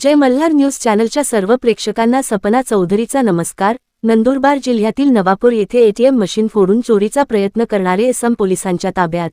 जय Malhar news चॅनलच्या सर्व प्रेक्षकांना सपना चौधरीचा नमस्कार. नंदुरबार जिल्ह्यातील नवापूर येथे एटीएम मशीन फोडून चोरीचा प्रयत्न करणारे एसम पोलिसांच्या ताब्यात.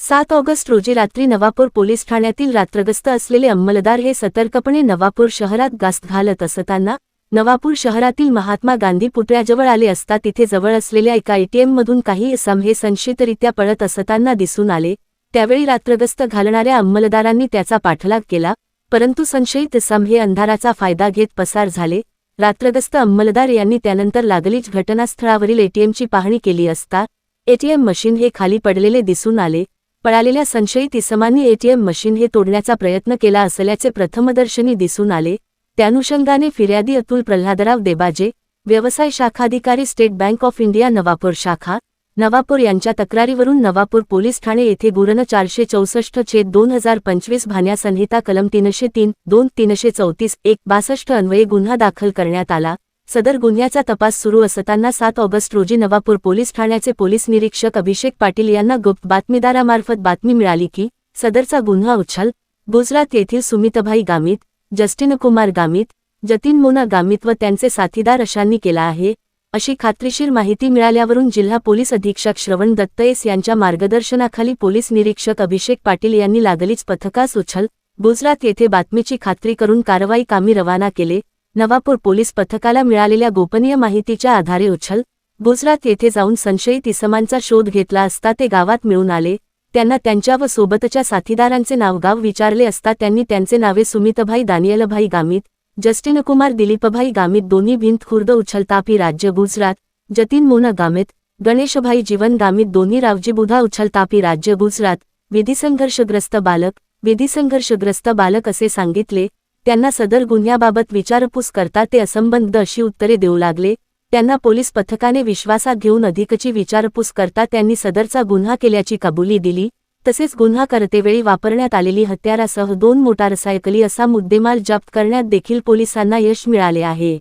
सात ऑगस्ट रोजी रात्री नवापूर पोलीस ठाण्यातील रात्रगस्त असलेले अंमलदार हे सतर्कपणे नवापूर शहरात गास्त घालत असताना नवापूर शहरातील महात्मा गांधी पुतळ्याजवळ आले असता तिथे जवळ असलेल्या एका एटीएममधून काही एसम हे संशयितरित्या पळत असताना दिसून आले. त्यावेळी रात्रगस्त घालणाऱ्या अंमलदारांनी त्याचा पाठलाग केला. परंतु संशयित सम हे अंधाराचा फायदा घेत पसार झाले. रात्रगस्त अंमलदार यांनी त्यानंतर लागलीच घटनास्थळावरील एटीएमची पाहणी केली असता एटीएम मशीन हे खाली पडलेले दिसून आले. पळालेल्या संशयित इसमांनी एटीएम मशीन हे तोडण्याचा प्रयत्न केला असल्याचे प्रथमदर्शनी दिसून आले. त्यानुषंगाने फिर्यादी अतुल प्रल्हादराव देबाजे व्यवसाय शाखाधिकारी State Bank of India Navapur शाखा नवापूर यांच्या तक्रारीवरून नवापूर पोलीस ठाणे येथे गुरन चारशे चौसष्ट छेद दोन हजार पंचवीस भान्या संहिता कलम तीनशे तीन दोन तीनशे चौतीस एक बासष्ट अन्वये गुन्हा दाखल करण्यात आला. सदर गुन्ह्याचा तपास सुरू असताना सात ऑगस्ट रोजी नवापूर पोलीस ठाण्याचे पोलीस निरीक्षक अभिषेक पाटील यांना गुप्त बातमीदारामार्फत बातमी मिळाली की सदरचा गुन्हा उछल गुजरात येथील सुमितभाई गामित जस्टिन कुमार गामित जतीन मोना गामित व त्यांचे साथीदार अशांनी केला आहे. अशी खात्रीशीर माहिती मिळाल्यावरून जिल्हा पोलीस अधीक्षक श्रवण दत्तयस यांच्या मार्गदर्शनाखाली पोलीस निरीक्षक अभिषेक पाटील यांनी लागलीच पथकास उच्छल गुजरात येथे बातमीची खात्री करून कारवाई कामी रवाना केले नवापूर पोलीस पथकाला मिळालेल्या गोपनीय माहितीच्या आधारे उच्छल गुजरात येथे जाऊन संशयित इसमांचा शोध घेतला असता ते गावात मिळून आले त्यांना त्यांच्या व सोबतच्या साथीदारांचे नावगाव विचारले असता त्यांनी त्यांचे नावे सुमितभाई दानियलभाई गामित जस्टिन कुमार दिलीपभाई गामित दोन्ही भिंत खुर्द उछलतापी राज्य गुजरात जतीन मोना गामित गणेशभाई जीवन गामित दोन्ही रावजीबुधा उछलतापी राज्य गुजरात विधिसंघर्षग्रस्त बालक विधिसंघर्षग्रस्त बालक असे सांगितले त्यांना सदर गुन्ह्याबाबत विचारपूस करता ते असंबंध अशी उत्तरे देऊ लागले त्यांना पोलीस पथकाने विश्वासात घेऊन अधिकची विचारपूस करता त्यांनी सदरचा गुन्हा केल्याची कबुली दिली तसेच गुन्हा करतेवेळी वापरण्यात आलेली हत्यारासह दोन मोटारसायकली असा मुद्देमाल जप्त करण्यात देखील पोलिसांना यश मिळाले आहे.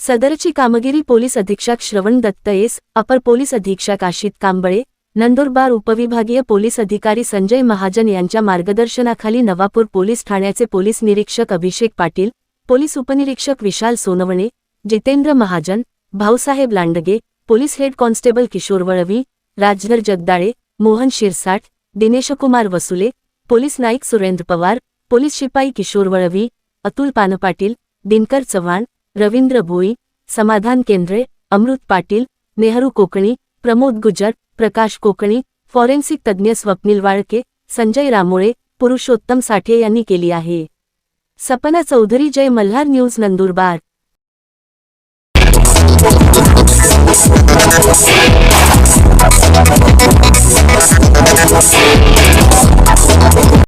सदरची कामगिरी पोलीस अधीक्षक श्रवण दत्तयेस अपर पोलीस अधीक्षक आशित कांबळे नंदुरबार उपविभागीय पोलीस अधिकारी संजय महाजन यांच्या मार्गदर्शनाखाली नवापूर पोलीस ठाण्याचे पोलीस निरीक्षक अभिषेक पाटील पोलीस उपनिरीक्षक Vishal Sonawane Jitendra Mahajan Bhausaheb Landge police head constable Kishor Valvi Rajdhar Jagdale Mohan Shirsat Dineshkumar Vasule police naik Surendra Pawar police शिपाई किशोर वळवी अतुल पानपाटील दिनकर चव्हाण रवींद्र भोई समाधान केंद्रे अमृत पाटील नेहरू कोकणी प्रमोद गुजर प्रकाश कोकणी फॉरेन्सिक तज्ज्ञ स्वप्नील वाळके संजय रामोळे पुरुषोत्तम साठे यांनी केली आहे सपना चौधरी जय मल्हार न्यूज नंदुरबार